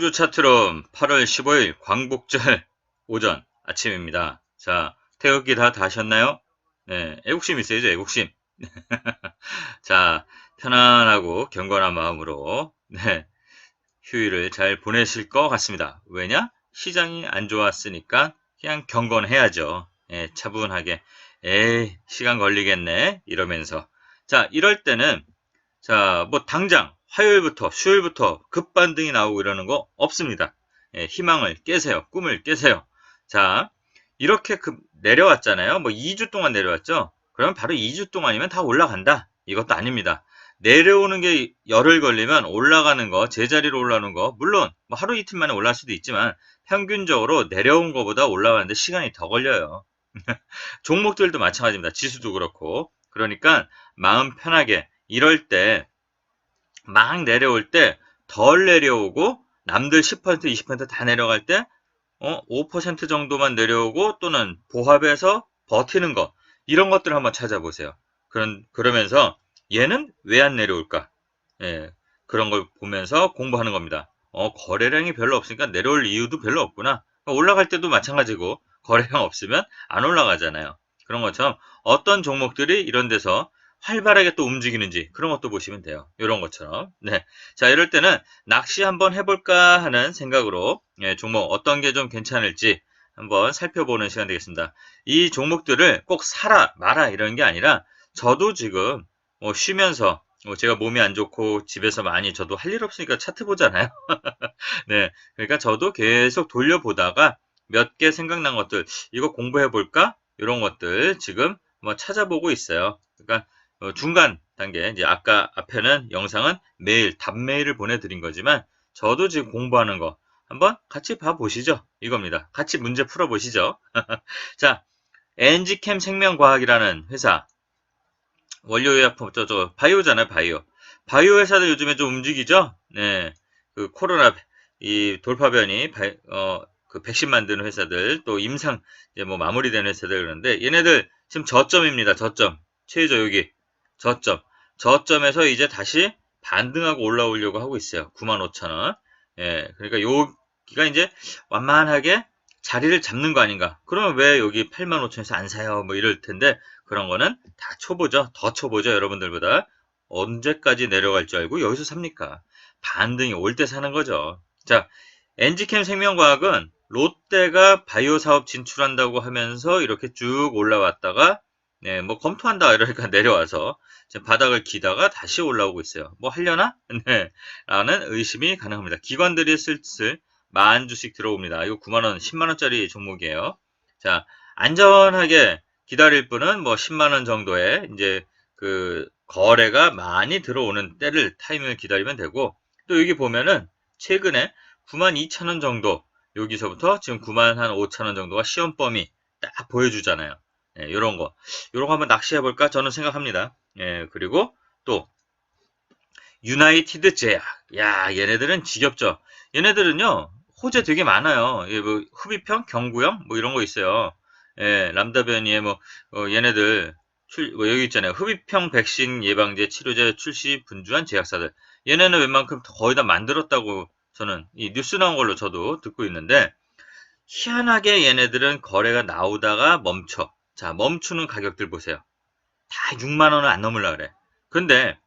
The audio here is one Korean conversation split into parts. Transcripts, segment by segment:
이동주 차트럼 8월 15일 광복절 오전 아침입니다. 자, 태극기 다 다셨나요? 네, 애국심 있어야죠, 애국심. 자, 편안하고 경건한 마음으로, 네, 휴일을 잘 보내실 것 같습니다. 왜냐? 시장이 안 좋았으니까 그냥 경건해야죠. 예, 차분하게. 에이, 시간 걸리겠네. 이러면서. 자, 이럴 때는, 자, 뭐, 당장, 화요일부터, 수요일부터 급반등이 나오고 이러는 거 없습니다. 예, 희망을 깨세요. 꿈을 깨세요. 자, 이렇게 급 내려왔잖아요. 뭐, 2주 동안 내려왔죠? 그러면 바로 2주 동안이면 다 올라간다. 이것도 아닙니다. 내려오는 게 열흘 걸리면 올라가는 거, 제자리로 올라오는 거, 물론 뭐 하루 이틀 만에 올라갈 수도 있지만 평균적으로 내려온 것보다 올라가는데 시간이 더 걸려요. 종목들도 마찬가지입니다. 지수도 그렇고. 그러니까 마음 편하게 이럴 때 막 내려올 때 덜 내려오고 남들 10% 20%다 내려갈 때 어, 5% 정도만 내려오고 또는 보합해서 버티는 거 이런 것들 을 한번 찾아보세요. 그런 그러면서 얘는 왜 안 내려올까? 예, 그런 걸 보면서 공부하는 겁니다. 어, 거래량이 별로 없으니까 내려올 이유도 별로 없구나. 올라갈 때도 마찬가지고 거래량 없으면 안 올라가잖아요. 그런 것처럼 어떤 종목들이 이런 데서 활발하게 또 움직이는지 그런 것도 보시면 돼요. 이런 것처럼. 네. 자, 이럴 때는 낚시 한번 해볼까 하는 생각으로 예, 종목 어떤 게 좀 괜찮을지 한번 살펴보는 시간 되겠습니다. 이 종목들을 꼭 사라, 마라 이런 게 아니라 저도 지금 뭐 쉬면서 뭐 제가 몸이 안 좋고 집에서 많이 저도 할 일 없으니까 차트 보잖아요. 네. 그러니까 저도 계속 돌려보다가 몇 개 생각난 것들 이거 공부해 볼까? 이런 것들 지금 뭐 찾아보고 있어요. 그러니까 어, 중간 단계 이제 아까 앞에는 영상은 매일 답 메일을 보내드린 거지만 저도 지금 공부하는 거 한번 같이 봐보시죠. 이겁니다. 같이 문제 풀어보시죠. 자, 엔지캠 생명과학이라는 회사 원료의약품 저, 저 바이오잖아요. 바이오. 바이오 회사들 요즘에 좀 움직이죠. 네, 그 코로나 이 돌파변이 어, 그 백신 만드는 회사들 또 임상 이제 뭐 마무리되는 회사들 그런데 얘네들 지금 저점입니다. 저점 최저 여기 저점. 저점에서 이제 다시 반등하고 올라오려고 하고 있어요. 95,000원. 예, 그러니까 여기가 이제 완만하게 자리를 잡는 거 아닌가. 그러면 왜 여기 85,000원에서 안 사요? 뭐 이럴 텐데 그런 거는 다 초보죠. 더 초보죠. 여러분들보다. 언제까지 내려갈 줄 알고 여기서 삽니까? 반등이 올 때 사는 거죠. 자, 엔지캠 생명과학은 롯데가 바이오 사업 진출한다고 하면서 이렇게 쭉 올라왔다가 네, 뭐 검토한다 이러니까 내려와서 바닥을 기다가 다시 올라오고 있어요. 뭐 하려나? 네, 라는 의심이 가능합니다. 기관들이 슬슬 만 주씩 들어옵니다. 이거 9만원, 10만원짜리 종목이에요. 자, 안전하게 기다릴 분은 뭐 10만원 정도의 이제 그 거래가 많이 들어오는 때를 타이밍을 기다리면 되고 또 여기 보면은 최근에 9만 2천원 정도 여기서부터 지금 9만 한 5천원 정도가 시험 범위 딱 보여주잖아요. 예, 요런 거. 요런 거 한번 낚시해 볼까? 저는 생각합니다. 예, 그리고 또 유나이티드 제약. 야, 얘네들은 지겹죠. 얘네들은요. 호재 되게 많아요. 예, 뭐 흡입형, 경구형 뭐 이런 거 있어요. 예, 람다 변이의 뭐 어, 얘네들 출, 뭐 여기 있잖아요. 흡입형 백신 예방제 치료제 출시 분주한 제약사들. 얘네는 웬만큼 거의 다 만들었다고 저는 이 뉴스 나온 걸로 저도 듣고 있는데 희한하게 얘네들은 거래가 나오다가 멈춰. 자, 멈추는 가격들 보세요. 다 6만 원은 안 넘으려 그래. 근데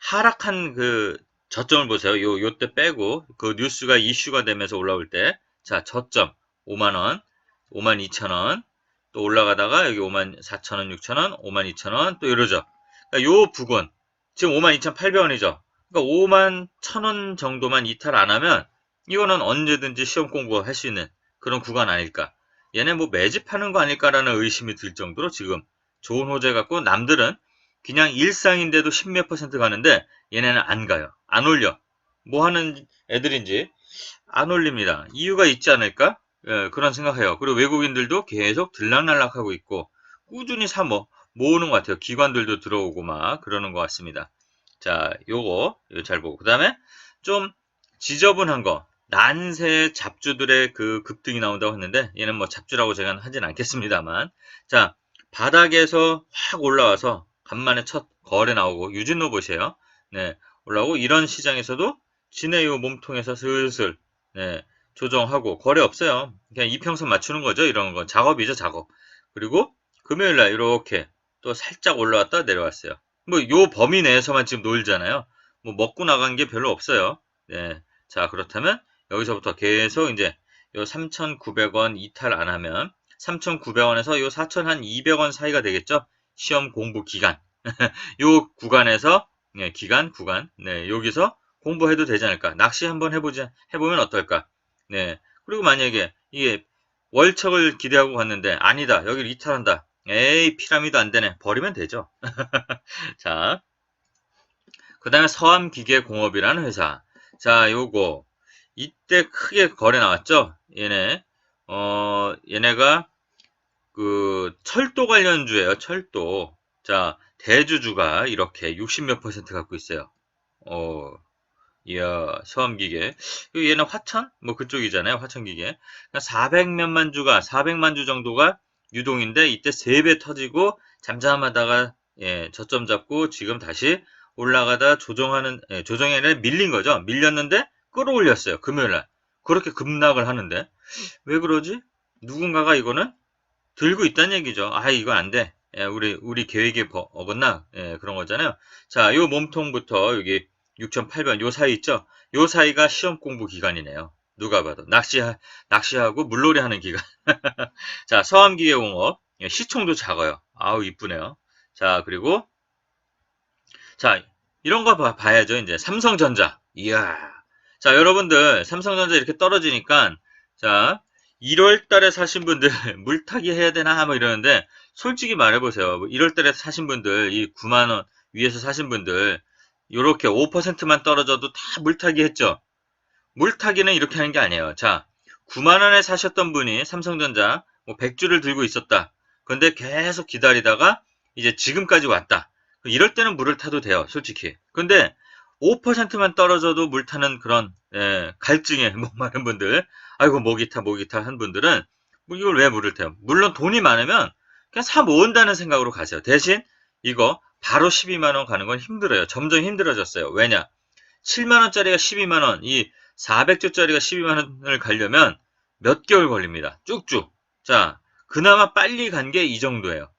하락한 그 저점을 보세요. 요 요때 빼고 그 뉴스가 이슈가 되면서 올라올 때 자, 저점 5만 원, 5만 2천 원, 또 올라가다가 여기 5만 4천 원, 6천 원, 5만 2천 원, 또 이러죠. 그러니까 요 부근 지금 5만 2,800원이죠. 그러니까 5만 1천 원 정도만 이탈 안 하면 이거는 언제든지 시험 공부할 수 있는 그런 구간 아닐까. 얘네 뭐 매집하는 거 아닐까라는 의심이 들 정도로 지금 좋은 호재 갖고 남들은 그냥 일상인데도 십몇 퍼센트 가는데 얘네는 안 가요. 안 올려. 뭐 하는 애들인지 안 올립니다. 이유가 있지 않을까? 예, 그런 생각해요. 그리고 외국인들도 계속 들락날락하고 있고 꾸준히 사 모, 모으는 것 같아요. 기관들도 들어오고 막 그러는 것 같습니다. 자, 요거, 요거 잘 보고. 그 다음에 좀 지저분한 거. 난세 잡주들의 그 급등이 나온다고 했는데 얘는 뭐 잡주라고 제가 하진 않겠습니다만 자 바닥에서 확 올라와서 간만에 첫 거래 나오고 유진로 보세요 네 올라오고 이런 시장에서도 진해요 몸통에서 슬슬 네, 조정하고 거래 없어요. 그냥 이평선 맞추는 거죠. 이런 건 작업이죠, 작업. 그리고 금요일 날 이렇게 또 살짝 올라왔다 내려왔어요. 뭐 요 범위 내에서만 지금 놀잖아요. 뭐 먹고 나간 게 별로 없어요. 네. 자, 그렇다면 여기서부터 계속 이제 요 3,900원 이탈 안 하면 3,900원에서 요 4,200원 사이가 되겠죠? 시험 공부 기간. 요 구간에서 네, 기간, 구간. 네, 여기서 공부해도 되지 않을까? 낚시 한번 해보자. 해보면 어떨까? 네. 그리고 만약에 이게 월척을 기대하고 갔는데 아니다. 여기를 이탈한다. 에이, 피라미드 안 되네. 버리면 되죠. 자. 그 다음에 서암기계공업이라는 회사. 자, 요거. 이때 크게 거래 나왔죠? 얘네. 어, 얘네가 그 철도 관련주예요. 철도. 자, 대주주가 이렇게 60몇 퍼센트 갖고 있어요. 어, 이야, 서암기계. 그리고 얘는 화천? 뭐 그쪽이잖아요. 화천기계. 400몇만 주가, 400만 주 정도가 유동인데 이때 3배 터지고 잠잠하다가 예, 저점 잡고 지금 다시 올라가다 조정하는 예, 아니라 밀린 거죠. 밀렸는데 끌어올렸어요. 금요일 날. 그렇게 급락을 하는데 왜 그러지? 누군가가 이거는 들고 있다는 얘기죠. 아, 이거 안 돼. 예, 우리 우리 계획에 버- 어긋나 예, 그런 거잖아요. 자, 요 몸통부터 여기 6,800원 요 사이 있죠? 요 사이가 시험 공부 기간이네요. 누가 봐도 낚시 낚시하고 물놀이 하는 기간. 자, 서암기계공업 예, 시총도 작아요. 아우 이쁘네요. 자, 그리고 자, 이런 거 봐, 봐야죠. 이제 삼성전자. 이야. 자, 여러분들 삼성전자 이렇게 떨어지니까 자, 1월 달에 사신 분들 물타기 해야 되나 뭐 이러는데 솔직히 말해 보세요. 1월 달에 사신 분들 이 9만 원 위에서 사신 분들 요렇게 5%만 떨어져도 다 물타기 했죠. 물타기는 이렇게 하는 게 아니에요. 자, 9만 원에 사셨던 분이 삼성전자 뭐 100주를 들고 있었다. 근데 계속 기다리다가 이제 지금까지 왔다. 이럴 때는 물을 타도 돼요, 솔직히. 근데 5%만 떨어져도 물 타는 그런 예, 갈증에 목마른 분들, 아이고 목이 타, 목이 타 한 분들은 뭐 이걸 왜 물을 타요? 물론 돈이 많으면 그냥 사 모은다는 생각으로 가세요. 대신 이거 바로 12만 원 가는 건 힘들어요. 점점 힘들어졌어요. 왜냐? 7만 원짜리가 12만 원, 이 400주짜리가 12만 원을 가려면 몇 개월 걸립니다. 쭉쭉. 자, 그나마 빨리 간 게 이 정도예요.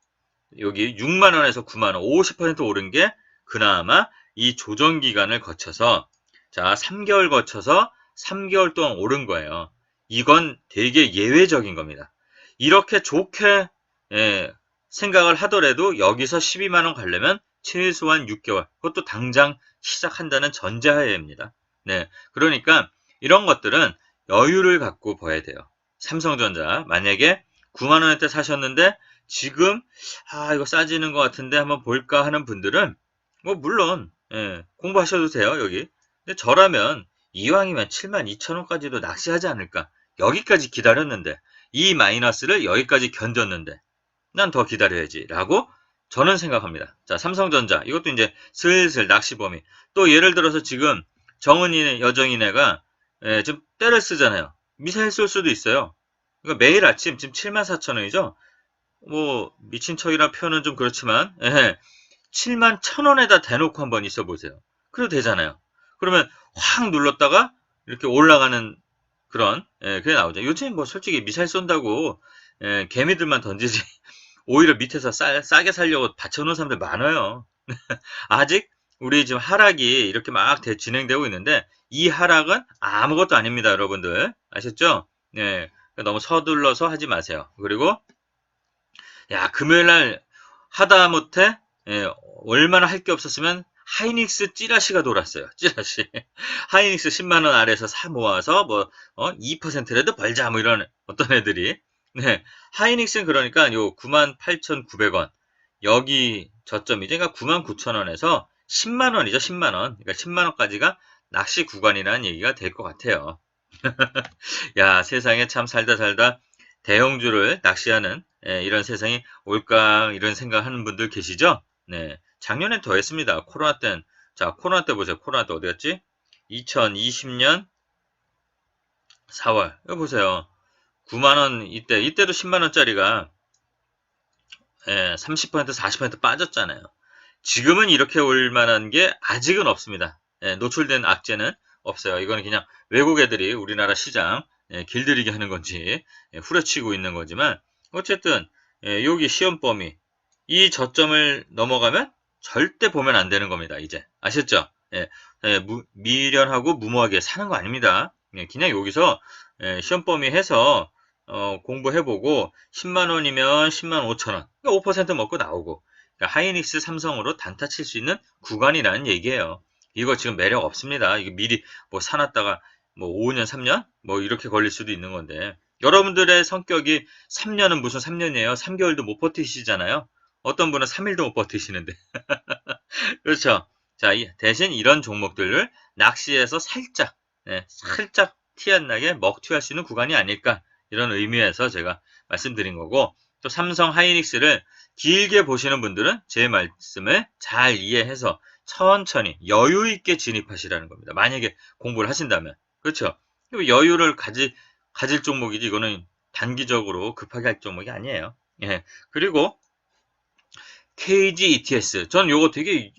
여기 6만 원에서 9만 원, 50% 오른 게 그나마 이 조정 기간을 거쳐서 자, 3개월 거쳐서 3개월 동안 오른 거예요. 이건 되게 예외적인 겁니다. 이렇게 좋게 예, 생각을 하더라도 여기서 12만 원 가려면 최소한 6개월. 그것도 당장 시작한다는 전제하에입니다. 네. 그러니까 이런 것들은 여유를 갖고 봐야 돼요. 삼성전자 만약에 9만 원대 사셨는데 지금 아 이거 싸지는 것 같은데 한번 볼까 하는 분들은 뭐 물론 예, 공부하셔도 돼요 여기. 근데 저라면 이왕이면 7만 2천 원까지도 낚시하지 않을까. 여기까지 기다렸는데 이 마이너스를 여기까지 견뎠는데 난 더 기다려야지 라고 저는 생각합니다. 자 삼성전자 이것도 이제 슬슬 낚시 범위 또 예를 들어서 지금 정은이 여정이네가 예, 지금 때를 쓰잖아요. 미사일 쏠 수도 있어요. 그러니까 매일 아침 지금 7만 4천 원이죠. 뭐 미친 척이라 표현은 좀 그렇지만 예, 7만 1천 원에다 대놓고 한번 있어 보세요. 그래도 되잖아요. 그러면 확 눌렀다가 이렇게 올라가는 그런 예, 그게 나오죠. 요즘 뭐 솔직히 미사일 쏜다고 예, 개미들만 던지지 오히려 밑에서 싸, 싸게 살려고 받쳐놓은 사람들 많아요. 아직 우리 지금 하락이 이렇게 막 대- 진행되고 있는데 이 하락은 아무것도 아닙니다, 여러분들. 아셨죠? 네. 그러니까 너무 서둘러서 하지 마세요. 그리고 야, 금요일 날 하다 못해 예, 얼마나 할 게 없었으면 하이닉스 찌라시가 돌았어요. 찌라시. 하이닉스 10만 원 아래에서 사 모아서 뭐 어, 2%라도 벌자 뭐 이런 어떤 애들이 네. 하이닉스는 그러니까 요 98,900원 여기 저점이죠. 그러니까 99,000원에서 10만 원이죠. 10만 원. 그러니까 10만 원까지가 낚시 구간이라는 얘기가 될 것 같아요. 야, 세상에 참 살다 살다 대형주를 낚시하는 예, 이런 세상이 올까 이런 생각하는 분들 계시죠? 네. 작년엔 더 했습니다. 코로나 때는 자, 코로나 때 보세요. 코로나 때 어디 갔지? 2020년 4월. 이거 보세요. 9만 원 이때 이때도 10만 원짜리가 예, 30% 40% 빠졌잖아요. 지금은 이렇게 올 만한 게 아직은 없습니다. 예, 노출된 악재는 없어요. 이거는 그냥 외국 애들이 우리나라 시장 예, 길들이게 하는 건지 예, 후려치고 있는 거지만 어쨌든 예, 여기 시험 범위 이 저점을 넘어가면 절대 보면 안 되는 겁니다. 이제 아셨죠? 예, 예, 무, 미련하고 무모하게 사는 거 아닙니다. 예, 그냥 여기서 예, 시험 범위 해서 어, 공부해보고 10만 원이면 10만 5천 원, 5% 먹고 나오고 그러니까 하이닉스 삼성으로 단타 칠 수 있는 구간이라는 얘기예요. 이거 지금 매력 없습니다. 이거 미리 뭐 사놨다가 뭐 5년, 3년 뭐 이렇게 걸릴 수도 있는 건데 여러분들의 성격이 3년은 무슨 3년이에요? 3개월도 못 버티시잖아요. 어떤 분은 3일도 못 버티시는데 그렇죠. 자 대신 이런 종목들을 낚시해서 살짝 네, 살짝 티 안 나게 먹튀할 수 있는 구간이 아닐까 이런 의미에서 제가 말씀드린 거고 또 삼성 하이닉스를 길게 보시는 분들은 제 말씀을 잘 이해해서 천천히 여유 있게 진입하시라는 겁니다. 만약에 공부를 하신다면 그렇죠. 여유를 가지 가질 종목이지 이거는 단기적으로 급하게 할 종목이 아니에요. 예. 그리고 KG ETS 저는 요거 되게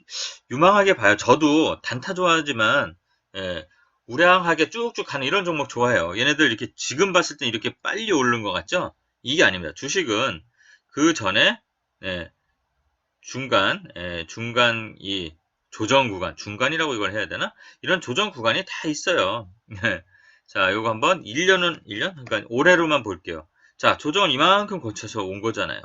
유망하게 봐요. 저도 단타 좋아하지만 예, 우량하게 쭉쭉 가는 이런 종목 좋아해요. 얘네들 이렇게 지금 봤을 때 이렇게 빨리 오른 것 같죠? 이게 아닙니다. 주식은 그 전에 예, 중간 예, 중간 이 조정 구간 중간이라고 이걸 해야 되나? 이런 조정 구간이 다 있어요. 예. 자, 요거 한번 1년은 1년? 그러니까 올해로만 볼게요. 자, 조정은 이만큼 거쳐서 온 거잖아요.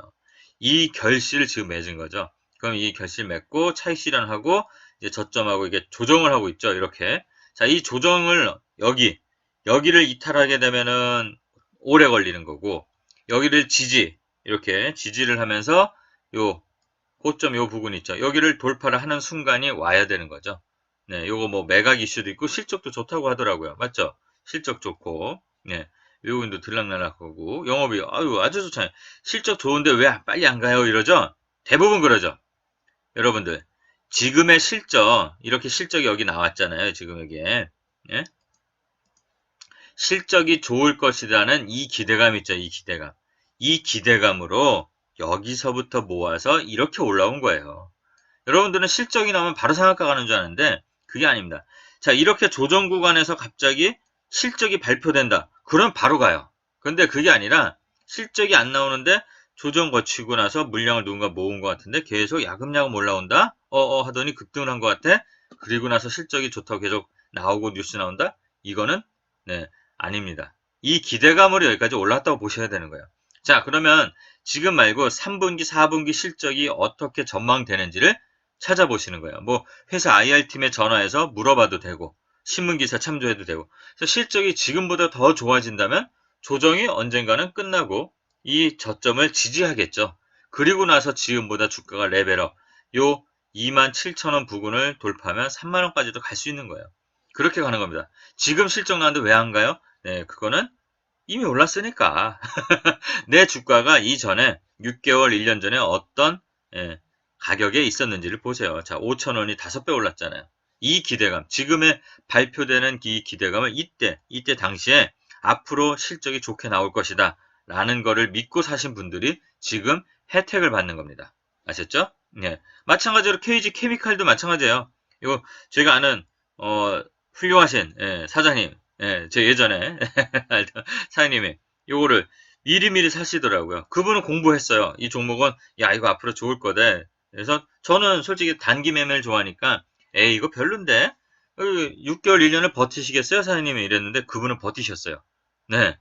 이 결실을 지금 맺은 거죠. 그럼 이 결실 맺고 차익 실현하고 이제 저점하고 이게 조정을 하고 있죠. 이렇게. 자, 이 조정을 여기, 여기를 이탈하게 되면은 오래 걸리는 거고, 여기를 지지, 이렇게 지지를 하면서 요 고점 요 부분 있죠. 여기를 돌파를 하는 순간이 와야 되는 거죠. 네, 요거 뭐 매각 이슈도 있고 실적도 좋다고 하더라고요. 맞죠? 실적 좋고, 네, 외국인도 들락날락 하고 영업이 아유 아주 좋잖아요. 실적 좋은데 왜 빨리 안 가요? 이러죠. 대부분 그러죠. 여러분들 지금의 실적 이렇게 실적이 여기 나왔잖아요. 지금 여기에 예? 실적이 좋을 것이라는 이 기대감 있죠. 이 기대감. 이 기대감으로 여기서부터 모아서 이렇게 올라온 거예요. 여러분들은 실적이 나오면 바로 상한가 가는 줄 아는데 그게 아닙니다. 자 이렇게 조정 구간에서 갑자기 실적이 발표된다. 그럼 바로 가요. 근데 그게 아니라 실적이 안 나오는데 조정 거치고 나서 물량을 누군가 모은 것 같은데 계속 야금야금 올라온다? 어어 하더니 급등을 한 것 같아? 그리고 나서 실적이 좋다고 계속 나오고 뉴스 나온다? 이거는 네 아닙니다. 이 기대감으로 여기까지 올랐다고 보셔야 되는 거예요. 자 그러면 지금 말고 3분기, 4분기 실적이 어떻게 전망되는지를 찾아보시는 거예요. 뭐 회사 IR팀에 전화해서 물어봐도 되고 신문기사 참조해도 되고 실적이 지금보다 더 좋아진다면 조정이 언젠가는 끝나고 이 저점을 지지하겠죠. 그리고 나서 지금보다 주가가 레벨업 요 27,000원 부근을 돌파하면 3만원까지도 갈 수 있는 거예요. 그렇게 가는 겁니다. 지금 실적 나는데 왜 안 가요? 네, 그거는 이미 올랐으니까. 내 주가가 이전에 6개월, 1년 전에 어떤 예, 가격에 있었는지를 보세요. 자, 5천원이 5배 올랐잖아요. 이 기대감, 지금의 발표되는 이 기대감을 이때, 이때 당시에 앞으로 실적이 좋게 나올 것이다. 라는 거를 믿고 사신 분들이 지금 혜택을 받는 겁니다. 아셨죠? 예. 마찬가지로 KG 케미칼도 마찬가지예요. 이거 제가 아는 어, 훌륭하신 예, 사장님, 예, 제 예전에 알던 사장님이 요거를 미리미리 사시더라고요. 그분은 공부했어요. 이 종목은 야 이거 앞으로 좋을 거다. 그래서 저는 솔직히 단기 매매를 좋아하니까 에이 이거 별론데 6개월 1년을 버티시겠어요 사장님이 이랬는데 그분은 버티셨어요. 네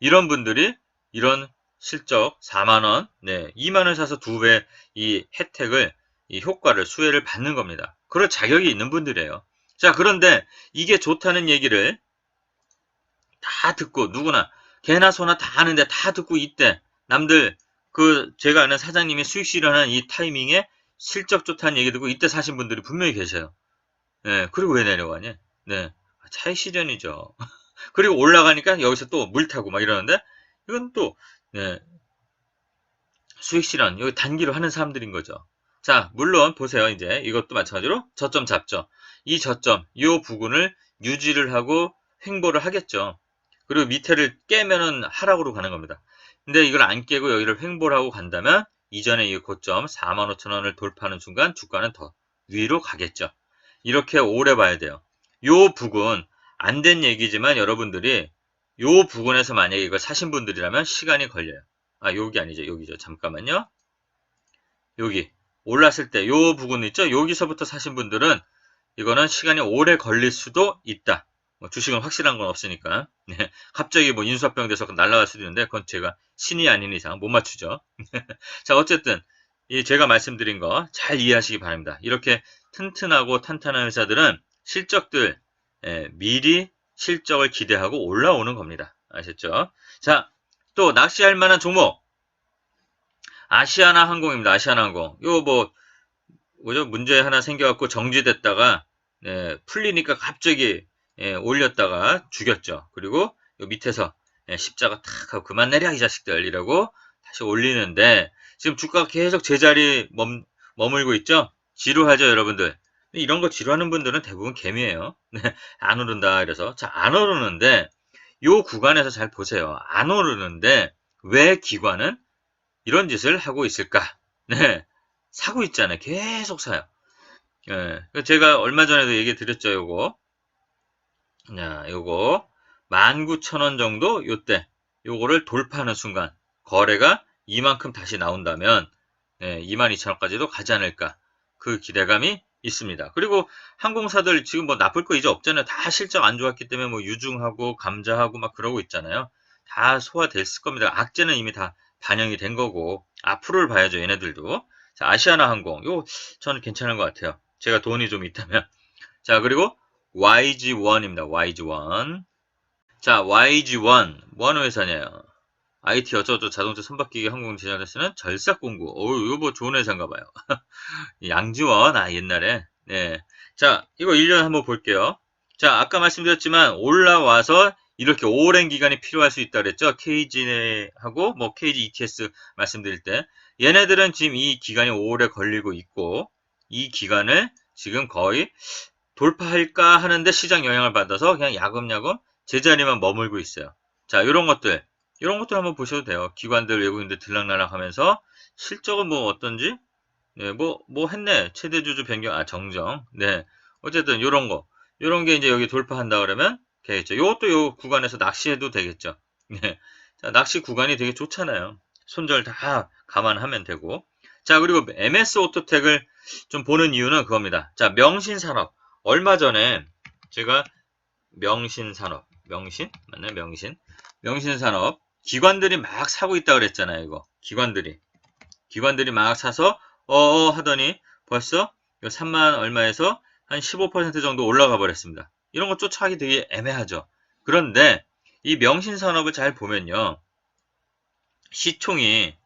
이런 분들이 이런 실적 4만원, 네 2만원 사서 두 배 이 혜택을 이 효과를 수혜를 받는 겁니다. 그럴 자격이 있는 분들이에요. 자 그런데 이게 좋다는 얘기를 다 듣고 누구나 개나 소나 다 아는데 다 듣고 이때 남들 그 제가 아는 사장님이 수익 실현한 이 타이밍에 실적 좋다는 얘기 듣고 이때 사신 분들이 분명히 계셔요. 네, 그리고 왜 내려가냐? 네, 차익 실현이죠. 그리고 올라가니까 여기서 또 물 타고 막 이러는데 이건 또 네, 수익 실현 여기 단기로 하는 사람들인 거죠. 자, 물론 보세요. 이제 이것도 마찬가지로 저점 잡죠. 이 저점, 이 부분을 유지를 하고 횡보를 하겠죠. 그리고 밑에를 깨면은 하락으로 가는 겁니다. 근데 이걸 안 깨고 여기를 횡보를 하고 간다면 이전에 이 고점 45,000원을 돌파하는 순간 주가는 더 위로 가겠죠. 이렇게 오래 봐야 돼요. 요 부근 안 된 얘기지만 여러분들이 요 부근에서 만약에 이걸 사신 분들이라면 시간이 걸려요. 아, 여기 아니죠. 여기죠. 잠깐만요. 여기 올랐을 때 요 부분 있죠? 여기서부터 사신 분들은 이거는 시간이 오래 걸릴 수도 있다. 뭐 주식은 확실한 건 없으니까. 네. 갑자기 뭐 인수합병 돼서 날아갈 수도 있는데 그건 제가 신이 아닌 이상 못 맞추죠. 자, 어쨌든 이 제가 말씀드린 거 잘 이해하시기 바랍니다. 이렇게 튼튼하고 탄탄한 회사들은 실적들 예, 미리 실적을 기대하고 올라오는 겁니다. 아셨죠? 자, 또 낚시할 만한 종목 아시아나 항공입니다. 아시아나 항공. 요 뭐 뭐죠? 문제 하나 생겨갖고 정지됐다가 예, 풀리니까 갑자기 예, 올렸다가 죽였죠. 그리고 요 밑에서 예, 십자가 탁 하고 그만 내려 이 자식들이라고 다시 올리는데 지금 주가가 계속 제자리 멈, 머물고 있죠. 지루하죠, 여러분들. 이런 거 지루하는 분들은 대부분 개미예요. 네, 안 오른다 그래서 자 안 오르는데 요 구간에서 잘 보세요. 안 오르는데 왜 기관은 이런 짓을 하고 있을까? 네, 사고 있잖아요. 계속 사요. 예, 제가 얼마 전에도 얘기 드렸죠, 요거. 자, 요거 19,000원 정도 요때 요거를 돌파하는 순간 거래가 이만큼 다시 나온다면 예, 22,000원까지도 가지 않을까 그 기대감이 있습니다. 그리고 항공사들 지금 뭐 나쁠 거 이제 없잖아요. 다 실적 안 좋았기 때문에 뭐 유중하고 감자하고 막 그러고 있잖아요. 다 소화됐을 겁니다. 악재는 이미 다 반영이 된 거고 앞으로를 봐야죠. 얘네들도. 자, 아시아나 항공. 요 저는 괜찮은 것 같아요. 제가 돈이 좀 있다면. 자, 그리고 YG1입니다. YG1. 자, YG1. 뭐 하는 회사냐요? IT 어쩌고 자동차 선박기계 항공 제작에 쓰는 절삭공구. 어우, 이거 뭐 좋은 회사인가 봐요. 양지원, 아, 옛날에. 네. 자, 이거 1년 한번 볼게요. 자, 아까 말씀드렸지만 올라와서 이렇게 오랜 기간이 필요할 수 있다 그랬죠. KG하고 뭐 KG ETS 말씀드릴 때 얘네들은 지금 이 기간이 오래 걸리고 있고 이 기간을 지금 거의 돌파할까 하는데 시장 영향을 받아서 그냥 야금야금 제자리만 머물고 있어요. 자, 이런 것들 이런 것들 한번 보셔도 돼요. 기관들 외국인들 들락날락 하면서 실적은 뭐 어떤지 네, 뭐, 뭐 했네. 최대 주주 변경, 아, 정정. 네. 어쨌든, 요런 거. 요런 게 이제 여기 돌파한다 그러면 되겠죠. 요것도 요 구간에서 낚시해도 되겠죠. 네. 자, 낚시 구간이 되게 좋잖아요. 손절 다 감안하면 되고. 자, 그리고 MS 오토텍을 좀 보는 이유는 그겁니다. 자, 명신산업. 얼마 전에 제가 명신산업. 명신? 맞나요? 명신. 명신산업. 기관들이 막 사고 있다 그랬잖아요, 이거. 기관들이. 기관들이 막 사서 어어 하더니 벌써 3만 얼마에서 한 15% 정도 올라가 버렸습니다. 이런 거 쫓아가기 되게 애매하죠. 그런데 이 명신산업을 잘 보면요. 시총이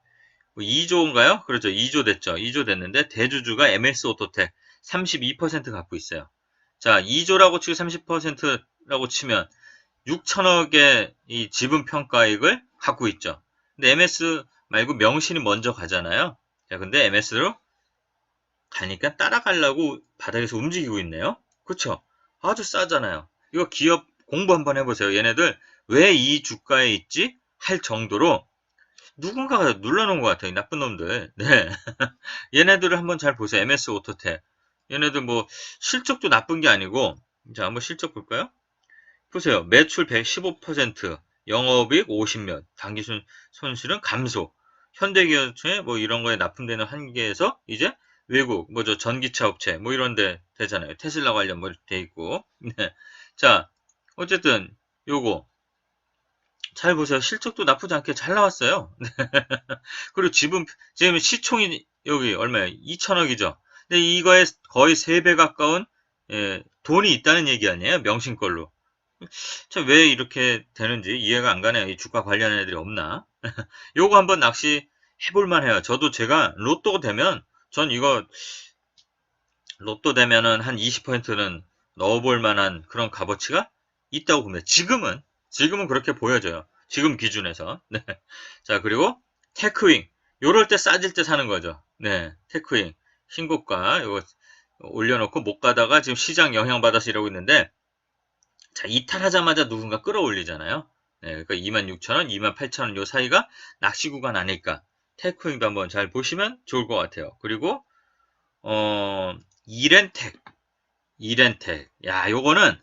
2조인가요? 뭐 그렇죠. 2조 됐죠. 2조 됐는데 대주주가 MS 오토텍 32% 갖고 있어요. 자, 2조라고 치고 30%라고 치면 6천억의 이 지분 평가액을 갖고 있죠. 근데 MS 말고 명신이 먼저 가잖아요. 자, 근데 MS로 가니까 따라가려고 바닥에서 움직이고 있네요. 그쵸? 아주 싸잖아요. 이거 기업 공부 한번 해보세요. 얘네들 왜 이 주가에 있지? 할 정도로 누군가가 눌러놓은 것 같아요. 이 나쁜 놈들. 네. 얘네들을 한번 잘 보세요. MS 오토텍. 얘네들 뭐 실적도 나쁜 게 아니고 자 한번 실적 볼까요? 보세요. 매출 115%, 영업이익 50몇, 당기 손실은 감소. 현대기업체 뭐 이런 거에 납품되는 한계에서 이제 외국 뭐저 전기차 업체 뭐 이런 데 되잖아요. 테슬라 관련 뭐 돼 있고. 네. 자, 어쨌든 요거 잘 보세요. 실적도 나쁘지 않게 잘 나왔어요. 그리고 지분 지금 시총이 여기 얼마예요? 2천억이죠. 근데 이거에 거의 3배 가까운 예, 돈이 있다는 얘기 아니에요? 명신걸로. 참 왜 이렇게 되는지 이해가 안 가네요. 이 주가 관련 애들이 없나? 요거 한번 낚시 해볼만 해요. 저도 제가 로또 되면 전 이거 로또 되면은 한 20%는 넣어볼 만한 그런 값어치가 있다고 봅니다. 지금은 지금은 그렇게 보여져요. 지금 기준에서. 네. 자 그리고 테크윙 요럴 때 싸질 때 사는 거죠. 네, 테크윙 신고가 이거 올려놓고 못 가다가 지금 시장 영향받아서 이러고 있는데 자 이탈하자마자 누군가 끌어올리잖아요. 네, 그러니까 26,000원, 28,000원 요 사이가 낚시 구간 아닐까. 테크윙도 한번 잘 보시면 좋을 것 같아요. 그리고 어, 이렌텍. 이렌텍. 야, 요거는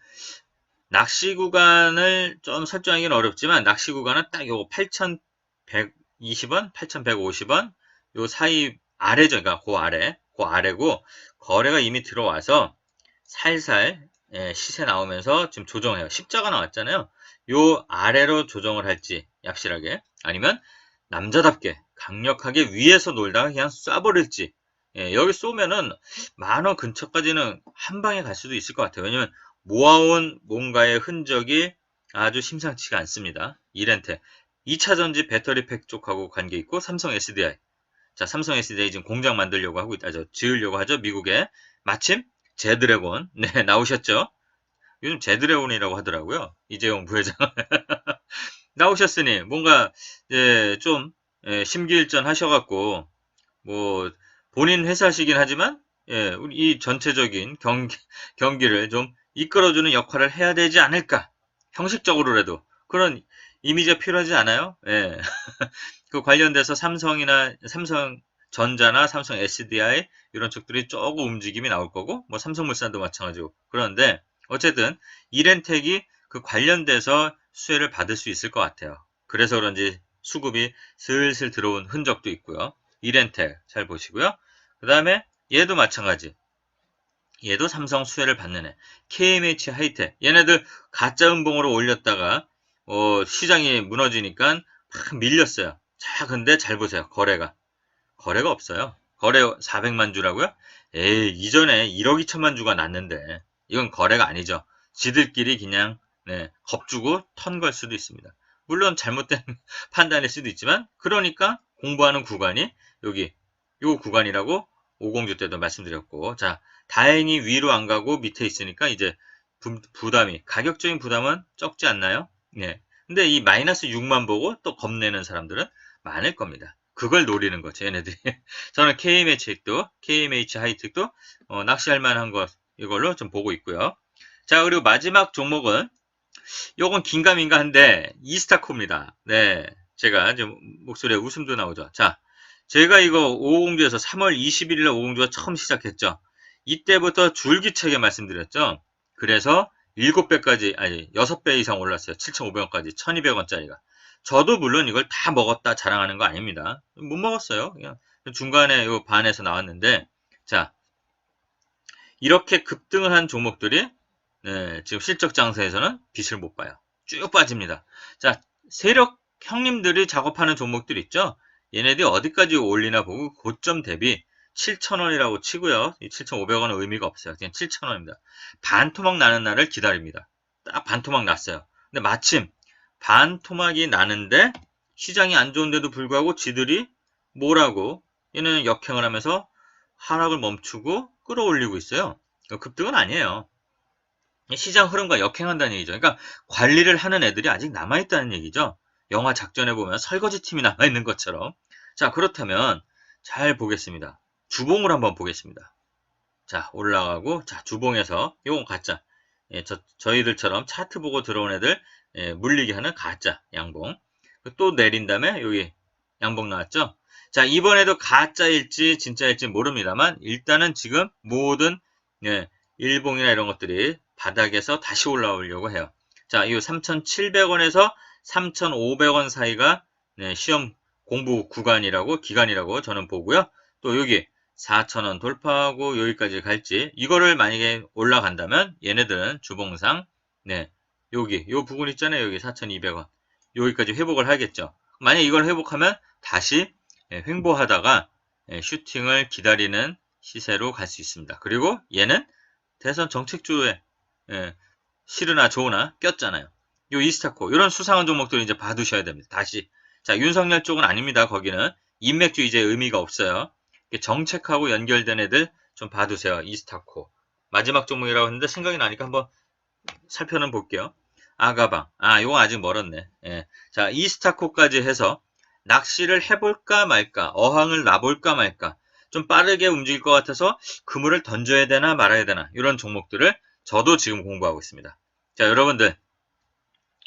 낚시 구간을 좀 설정하기는 어렵지만 낚시 구간은 딱 요거 8,120원, 8,150원 요 사이 아래죠. 그러니까 그 아래, 그 아래고 거래가 이미 들어와서 살살 예, 시세 나오면서 지금 조정해요. 십자가 나왔잖아요. 요 아래로 조정을 할지 약실하게 아니면 남자답게 강력하게 위에서 놀다가 그냥 쏴버릴지 예, 여기 쏘면은 만 원 근처까지는 한 방에 갈 수도 있을 것 같아요. 왜냐면 모아온 뭔가의 흔적이 아주 심상치가 않습니다. 이렌테 2차 전지 배터리 팩 쪽하고 관계 있고 삼성 SDI 자 삼성 SDI 지금 공장 만들려고 하고 있다. 저 지으려고 하죠. 미국에 마침 제드래곤 네 나오셨죠. 요즘 제드래곤이라고 하더라고요. 이재용 부회장 나오셨으니 뭔가 예, 좀 예, 심기일전 하셔갖고 뭐 본인 회사시긴 하지만 예, 우리 이 전체적인 경기, 경기를 좀 이끌어주는 역할을 해야 되지 않을까 형식적으로라도 그런 이미지가 필요하지 않아요? 예. 그 관련돼서 삼성이나 삼성 전자나 삼성 SDI 이런 쪽들이 조금 움직임이 나올 거고 뭐 삼성물산도 마찬가지고 그런데 어쨌든 이렌텍이 그 관련돼서 수혜를 받을 수 있을 것 같아요. 그래서 그런지 수급이 슬슬 들어온 흔적도 있고요. 이렌텍 잘 보시고요. 그 다음에 얘도 마찬가지. 얘도 삼성 수혜를 받는 애. KMH 하이텍. 얘네들 가짜 음봉으로 올렸다가 어, 시장이 무너지니까 막 밀렸어요. 자, 근데 잘 보세요. 거래가. 거래가 없어요. 거래 400만 주라고요? 에이, 이전에 1억 2천만 주가 났는데 이건 거래가 아니죠. 지들끼리 그냥 네, 겁주고 턴 걸 수도 있습니다. 물론 잘못된 판단일 수도 있지만 그러니까 공부하는 구간이 여기 요 구간이라고 5공주 때도 말씀드렸고 자 다행히 위로 안 가고 밑에 있으니까 이제 부, 담이 가격적인 부담은 적지 않나요? 네. 근데 이 마이너스 6만 보고 또 겁내는 사람들은 많을 겁니다. 그걸 노리는 거죠, 얘네들이. 저는 KMH도, KMH 하이텍도 어, 낚시할 만한 것 이걸로 좀 보고 있고요. 자, 그리고 마지막 종목은 요건 긴가민가 한데 이스타코입니다. 네. 제가 좀 목소리에 웃음도 나오죠. 자, 제가 이거 오공주에서 3월 21일에 오공주가 처음 시작했죠. 이때부터 줄기차게 말씀드렸죠. 그래서 7배까지, 아니, 6배 이상 올랐어요. 7,500원까지, 1,200원짜리가. 저도 물론 이걸 다 먹었다 자랑하는 거 아닙니다. 못 먹었어요. 그냥 중간에 요 반에서 나왔는데, 자, 이렇게 급등을 한 종목들이, 네, 지금 실적 장세에서는 빛을 못 봐요. 쭉 빠집니다. 자, 세력 형님들이 작업하는 종목들 있죠? 얘네들이 어디까지 올리나 보고 고점 대비 7,000원이라고 치고요. 이 7,500원은 의미가 없어요. 그냥 7,000원입니다. 반토막 나는 날을 기다립니다. 딱 반토막 났어요. 근데 마침 반토막이 나는데 시장이 안 좋은데도 불구하고 지들이 뭐라고 얘는 역행을 하면서 하락을 멈추고 끌어올리고 있어요. 급등은 아니에요. 시장 흐름과 역행한다는 얘기죠. 그러니까 관리를 하는 애들이 아직 남아있다는 얘기죠. 영화 작전에 보면 설거지 팀이 남아있는 것처럼. 자, 그렇다면 잘 보겠습니다. 주봉을 한번 보겠습니다. 자, 올라가고, 자, 주봉에서, 요건 가짜. 예, 저, 저희들처럼 차트 보고 들어온 애들, 예, 물리게 하는 가짜, 양봉. 또 내린 다음에, 여기, 양봉 나왔죠? 자, 이번에도 가짜일지, 진짜일지 모릅니다만, 일단은 지금 모든, 예, 일봉이나 이런 것들이 바닥에서 다시 올라오려고 해요. 자, 이 3,700원에서 3,500원 사이가 네, 시험 공부 구간이라고 기간이라고 저는 보고요. 또 여기 4,000원 돌파하고 여기까지 갈지 이거를 만약에 올라간다면 얘네들은 주봉상 네 여기 요 부분 있잖아요. 여기 4,200원 여기까지 회복을 하겠죠. 만약 이걸 회복하면 다시 예, 횡보하다가 예, 슈팅을 기다리는 시세로 갈 수 있습니다. 그리고 얘는 대선 정책주에 예, 싫으나 좋으나 꼈잖아요. 요 이스타코 이런 수상한 종목들 이제 봐두셔야 됩니다. 다시 자 윤석열 쪽은 아닙니다. 거기는 인맥주 이제 의미가 없어요. 정책하고 연결된 애들 좀 봐두세요. 이스타코 마지막 종목이라고 했는데 생각이 나니까 한번 살펴는 볼게요. 아가방 아 요거 아직 멀었네. 예. 자 이스타코까지 해서 낚시를 해볼까 말까 어항을 놔볼까 말까 좀 빠르게 움직일 것 같아서 그물을 던져야 되나 말아야 되나 이런 종목들을 저도 지금 공부하고 있습니다. 자 여러분들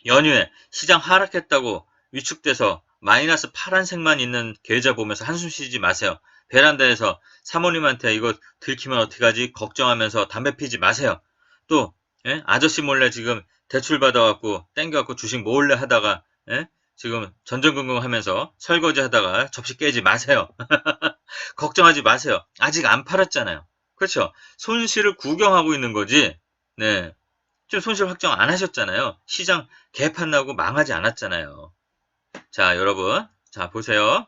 연휴에 시장 하락했다고 위축돼서 마이너스 파란색만 있는 계좌 보면서 한숨 쉬지 마세요. 베란다에서 사모님한테 이거 들키면 어떡하지 걱정하면서 담배 피지 마세요. 또 예? 아저씨 몰래 지금 대출 받아갖고 땡겨갖고 주식 몰래 하다가 예? 지금 전전긍긍 하면서 설거지 하다가 접시 깨지 마세요. 걱정하지 마세요. 아직 안 팔았잖아요. 그렇죠? 손실을 구경하고 있는 거지. 네. 지금 손실 확정 안 하셨잖아요. 시장 개판 나고 망하지 않았잖아요. 자, 여러분. 자, 보세요.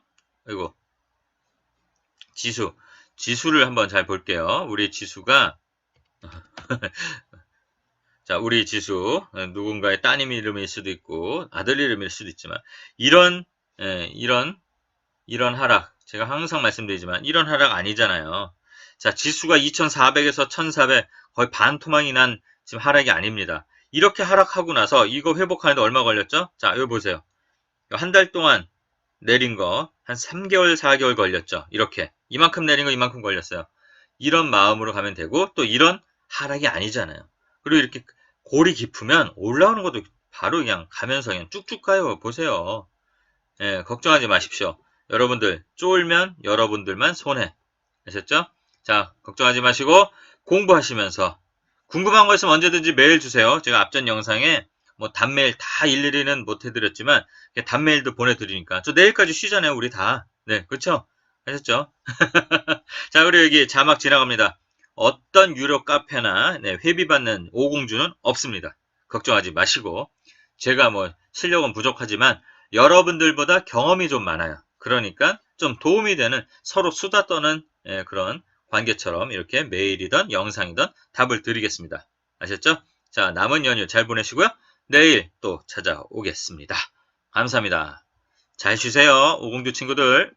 이거. 지수. 지수를 한번 잘 볼게요. 우리 지수가 자, 우리 지수 누군가의 따님 이름일 수도 있고 아들 이름일 수도 있지만 이런 예, 이런 이런 하락 제가 항상 말씀드리지만 이런 하락 아니잖아요. 자, 지수가 2,400에서 1,400 거의 반토막이 난 지금 하락이 아닙니다. 이렇게 하락하고 나서 이거 회복하는데 얼마 걸렸죠? 자, 여기 보세요. 한 달 동안 내린 거 한 3개월, 4개월 걸렸죠. 이렇게. 이만큼 내린 거 이만큼 걸렸어요. 이런 마음으로 가면 되고 또 이런 하락이 아니잖아요. 그리고 이렇게 골이 깊으면 올라오는 것도 바로 그냥 가면서 그냥 쭉쭉 가요. 보세요. 예, 걱정하지 마십시오. 여러분들 쫄면 여러분들만 손해. 아셨죠? 자, 걱정하지 마시고 공부하시면서 궁금한 거 있으면 언제든지 메일 주세요. 제가 앞전 영상에 뭐 단메일 다 일일이는 못 해드렸지만 단메일도 보내드리니까 저 내일까지 쉬잖아요. 우리 다. 네, 그렇죠? 아셨죠? 자, 그리고 여기 자막 지나갑니다. 어떤 유료 카페나 네, 회비받는 오공주는 없습니다. 걱정하지 마시고 제가 뭐 실력은 부족하지만 여러분들보다 경험이 좀 많아요. 그러니까 좀 도움이 되는 서로 수다 떠는 예, 그런 관계처럼 이렇게 메일이든 영상이든 답을 드리겠습니다. 아셨죠? 자, 남은 연휴 잘 보내시고요. 내일 또 찾아오겠습니다. 감사합니다. 잘 쉬세요. 오공주 친구들.